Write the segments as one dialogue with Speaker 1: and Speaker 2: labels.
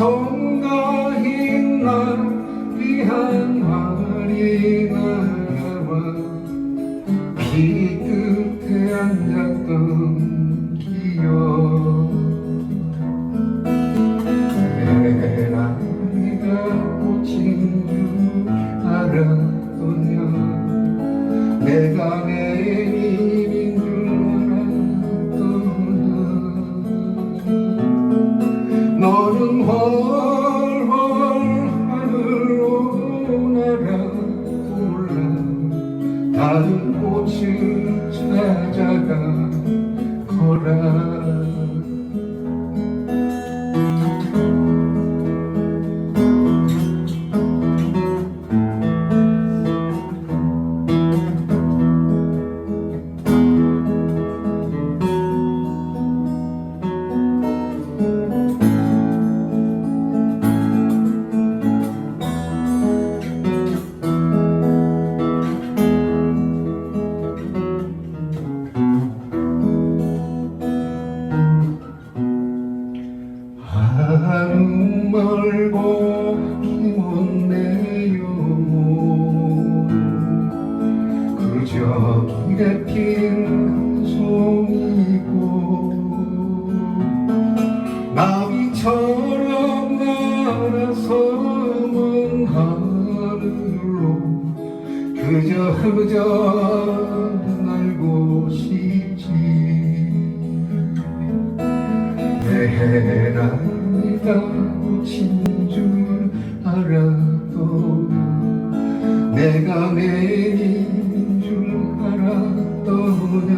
Speaker 1: 성가인 날 귀한 말이 나와 비 끝에 앉았던 기억. 내 나이가 꽃인 줄 알았더냐 너는 훨훨 하늘로 날아올라. 다른 꽃을 찾아가 거라 힘없네요. 그저 길에 핀 송이고 나비처럼 날아서 먼 하늘로 그저 그저 날고 싶지. 내 나이가 꽃 내가 내인 줄 알았더냐?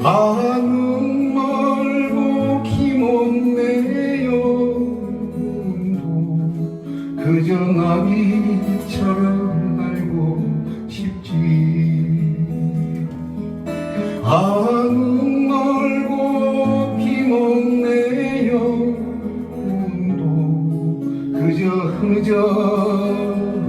Speaker 1: 마음 멀고 힘없네요. 그저 나비 গুজন গুজন